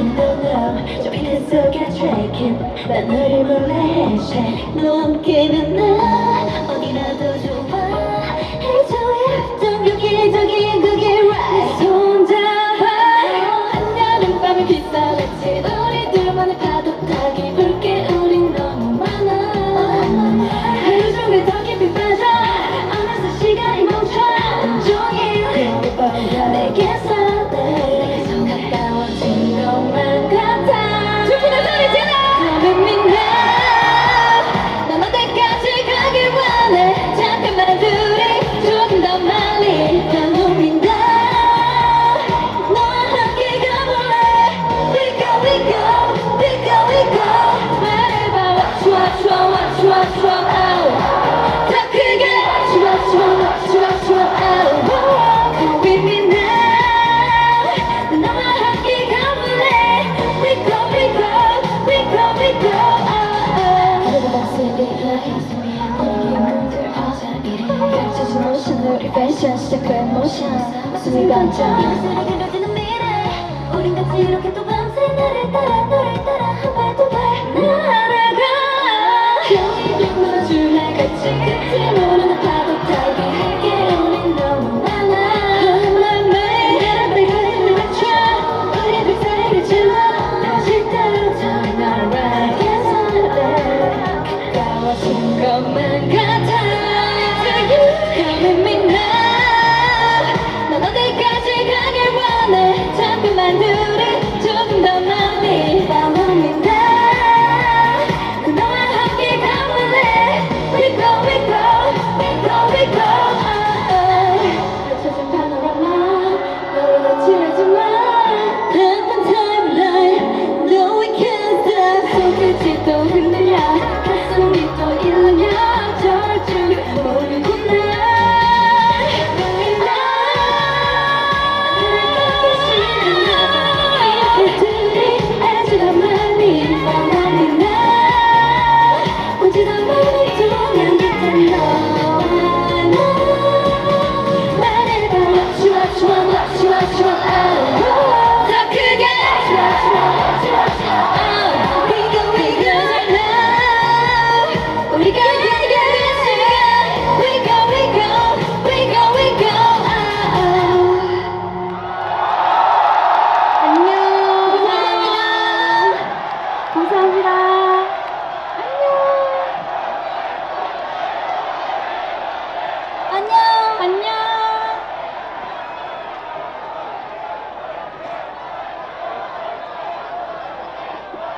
Shaking no no 저 비트 속에 tracking 난 너를 몰래 해체 너와 함께는 나 Just a good motion. So we got to. 하늘만으로 좀더 많이 바랍니다 너와 함께 가볼래 We go we go we go we go 펼쳐진 파노라마 너를 거칠하지만 Have a timeline No we can't stop 속을 짓도 sure, sure,